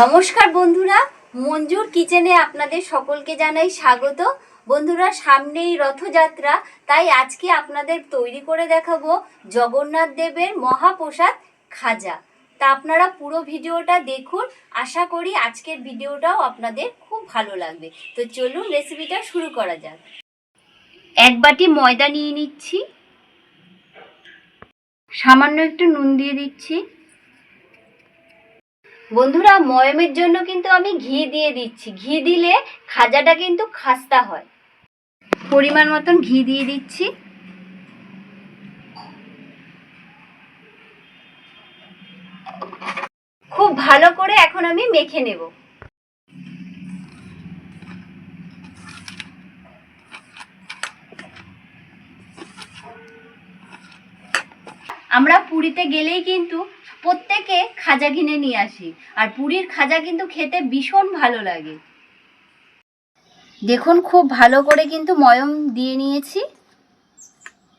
নমস্কার বন্ধুরা, মঞ্জুর কিচেনে আপনাদের সকলকে জানাই স্বাগত। বন্ধুরা, সামনেই রথযাত্রা, তাই আজকে আপনাদের তৈরি করে দেখাবো জগন্নাথ দেবের মহাপ্রসাদ খাজা। তা আপনারা পুরো ভিডিওটা দেখুন, আশা করি আজকের ভিডিওটাও আপনাদের খুব ভালো লাগবে। তো চলুন রেসিপিটা শুরু করা যাক। এক বাটি ময়দা নিয়ে নিচ্ছি। সামান্য একটু নুন দিয়ে দিচ্ছি। বন্ধুরা, ময়মের জন্য কিন্তু আমি ঘি দিয়ে দিচ্ছি। ঘি দিলে খাজাটা কিন্তু খাস্তা হয়। পরিমাণ মতন ঘি দিয়ে দিচ্ছি। খুব ভালো করে এখন আমি মেখে নেব। আমরা পুরীতে গেলেই কিন্তু প্রত্যেকে খাজা কিনে নিয়ে আসি। আর পুরীর খাজা কিন্তু খেতে ভীষণ ভালো লাগে। দেখুন, খুব ভালো করে কিন্তু ময়ম দিয়ে নিয়েছি।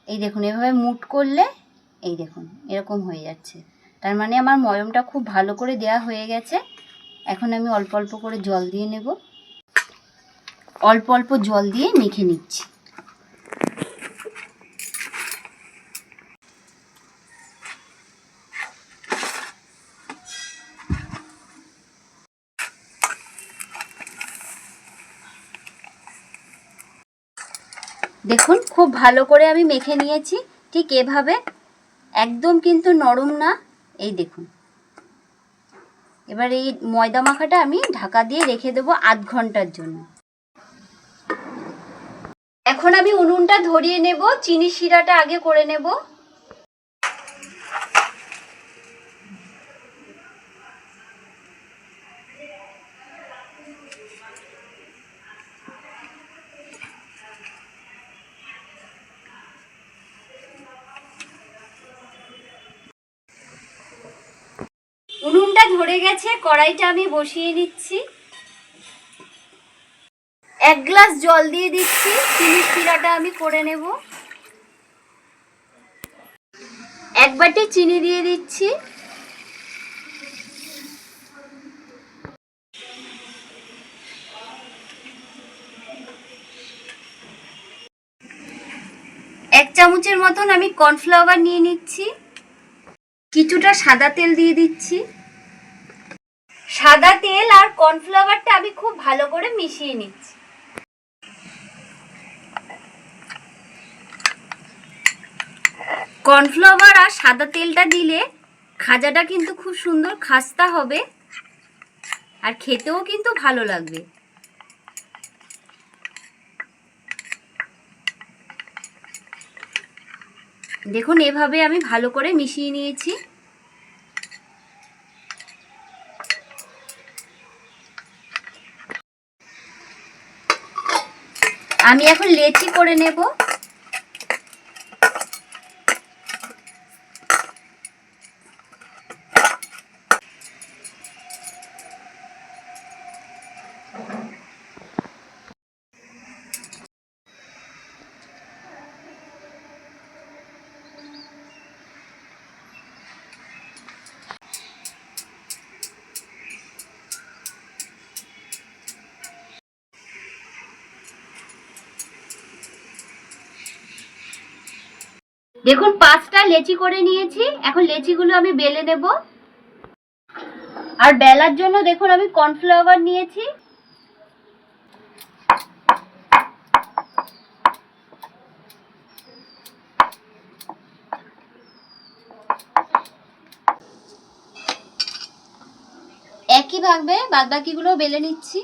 এই দেখুন, এভাবে মুট করলে, এই দেখুন, এরকম হয়ে যাচ্ছে। তার মানে আমার ময়মটা খুব ভালো করে দেয়া হয়ে গেছে। এখন আমি অল্প অল্প করে জল দিয়ে নেব। অল্প অল্প জল দিয়ে মেখে নিচ্ছি। দেখুন, খুব ভালো করে আমি মেখে নিয়েছি। ঠিক এভাবে। একদম কিন্তু নরম না। এই দেখুন। এবার এই ময়দা মাখাটা আমি ঢাকা দিয়ে রেখে দেবো আধ ঘণ্টার জন্য। এখন আমি উনুনটা ধরিয়ে নেব, চিনি শিরাটা আগে করে নেব উনুনটা ধরে গেছে, কড়াইটা আমি বসিয়ে নিচ্ছি। এক গ্লাস জল দিয়ে দিচ্ছি চিনি শিরাটা আমি করে নেব। এক বাটি চিনি দিয়ে দিচ্ছি। এক চামচের মতন আমি কর্নফ্লাওয়ার নিয়ে নিচ্ছি। কিছুটা সাদা তেল দিয়ে দিচ্ছি। সাদা তেল আর কর্নফ্লাওয়ারটা আমি খুব ভালো করে মিশিয়ে নিচ্ছি। কর্নফ্লাওয়ার আর সাদা তেলটা দিলে খাজাটা কিন্তু খুব সুন্দর খাস্তা হবে আর খেতেও কিন্তু ভালো লাগবে। দেখুন, এভাবে আমি ভালো করে মিশিয়ে নিয়েছি। আমি এখন লেচি করে নেব। দেখুন, পাঁচটা লেচি করে নিয়েছি। এখন লেচিগুলো আমি বেলে নেব। আর বেলার জন্য দেখুন, আমি কর্নফ্লাওয়ার নিয়েছি। একইভাবে বাদ বাকিগুলো বেলে নিচ্ছি।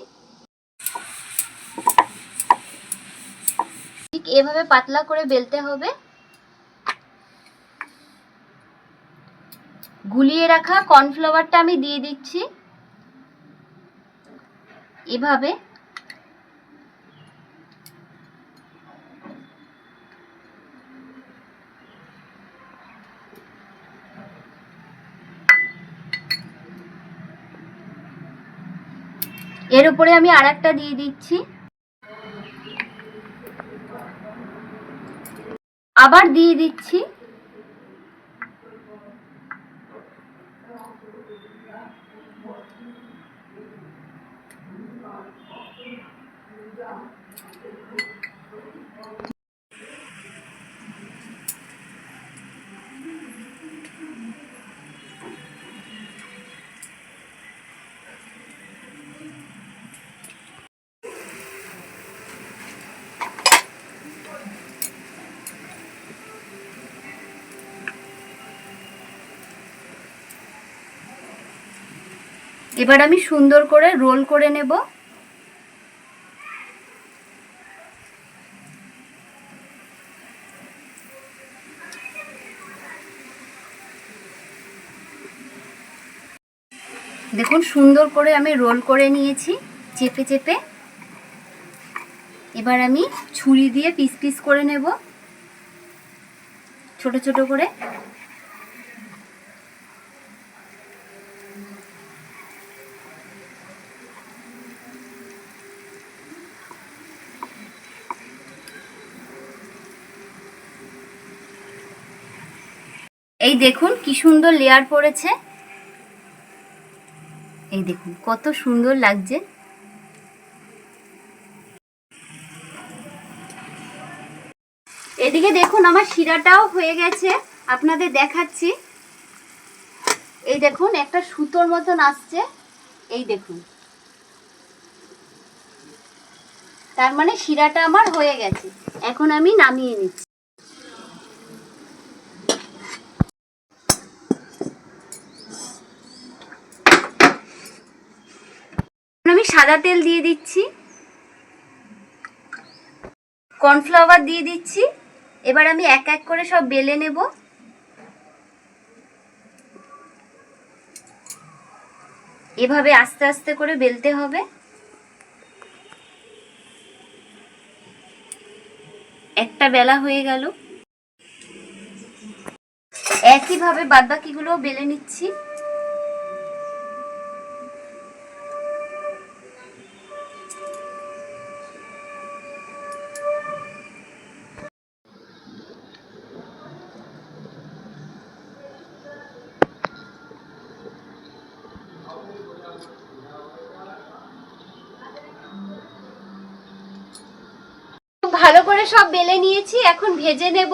ঠিক এভাবে পাতলা করে বেলতে হবে। গুলিয়ে রাখা কর্নফ্লাওয়ারটা আমি দিয়ে দিচ্ছি। এভাবে। এর উপরে আমি আর একটা দিয়ে দিচ্ছি। আবার দিয়ে দিচ্ছি। এবার আমি সুন্দর করে রোল করে নেব। দেখুন, সুন্দর করে আমি রোল করে নিয়েছি, চেপে চেপে। এবার আমি ছুরি দিয়ে পিস পিস করে নেব। ছোট ছোট করে। এই দেখুন কি সুন্দর লেয়ার পড়েছে। এই দেখুন, কত সুন্দর লাগছে। এদিকে দেখুন, আমার শিরাটাও হয়ে গেছে। আপনাদের দেখাচ্ছি। এই দেখুন, একটা সুতোর মতন আসছে। এই দেখুন। তার মানে শিরাটা আমার হয়ে গেছে। এখন আমি নামিয়ে নিচ্ছি আমি সাদা তেল দিয়ে দিচ্ছি। কর্নফ্লাওয়ার দিয়ে দিচ্ছি। এবার আমি এক এক করে সব বেলে নেব। এভাবে আস্তে আস্তে করে বেলতে হবে। একটা বেলা হয়ে গেল। একইভাবে বাদবাকিগুলো বেলে নিচ্ছি। ভালো করে সব বেলে নিয়েছি এখন ভেজে নেব।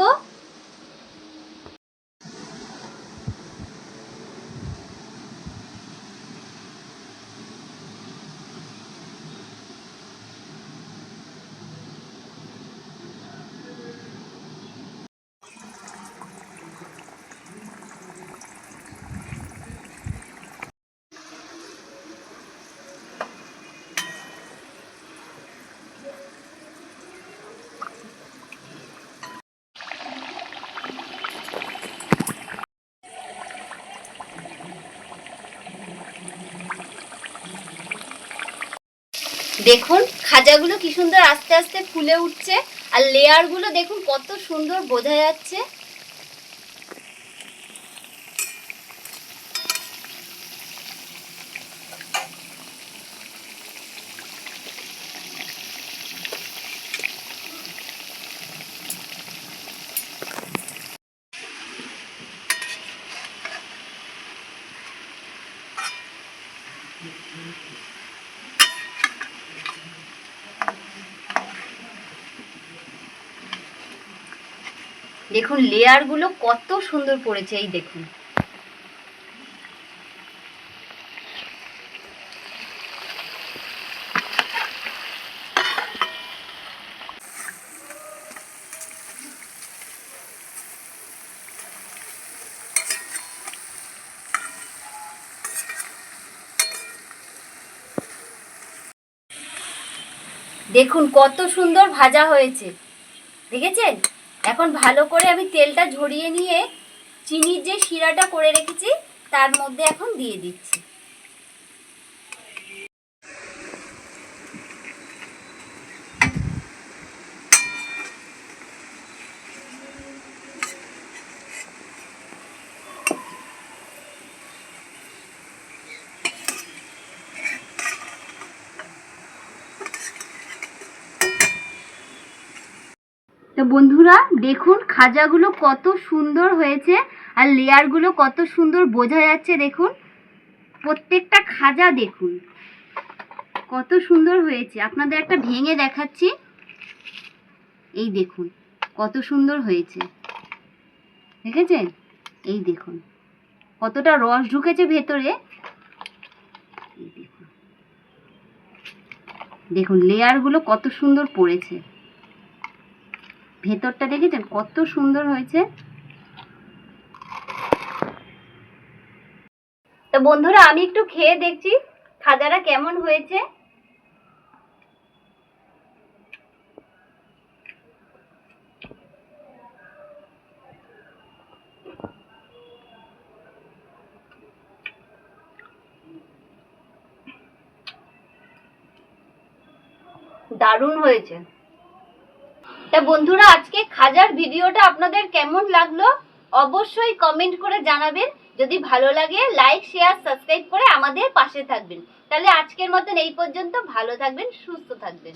দেখুন, খাজাগুলো কি সুন্দর আস্তে আস্তে ফুলে উঠছে, আর লেয়ারগুলো দেখুন কত সুন্দর বোঝা যাচ্ছে। দেখুন লেয়ারগুলো কত সুন্দর পড়েছে এই দেখুন। দেখুন কত সুন্দর ভাজা হয়েছে। দেখেছেন? এখন ভালো করে আমি তেলটা ঝরিয়ে নিয়ে চিনির যে শিরাটা করে রেখেছি, তার মধ্যে এখন দিয়ে দিচ্ছি। বন্ধুরা, দেখুন খাজাগুলো কত সুন্দর হয়েছে আর লেয়ারগুলো কত সুন্দর বোঝা যাচ্ছে, দেখুন। প্রত্যেকটা খাজা দেখুন, কত সুন্দর হয়েছে। আপনাদের একটা ভেঙে দেখাচ্ছি। এই দেখুন, কত সুন্দর হয়েছে। দেখেছেন? এই দেখুন, কতটা রস ঢুকেছে ভেতরে। দেখুন, লেয়ারগুলো কত সুন্দর পড়েছে। ভেতরটা দেখেছেন? কত সুন্দর হয়েছে। তো বন্ধুরা, আমি একটু খেয়ে দেখছি খাজাটা কেমন হয়েছে। দারুণ হয়েছে। তা বন্ধুরা, আজকে খাজার ভিডিওটা আপনাদের কেমন লাগল অবশ্যই কমেন্ট করে জানাবেন। যদি ভালো লাগে লাইক শেয়ার সাবস্ক্রাইব করে আমাদের পাশে থাকবেন। তাহলে আজকের মতন এই পর্যন্ত। ভালো থাকবেন, সুস্থ থাকবেন।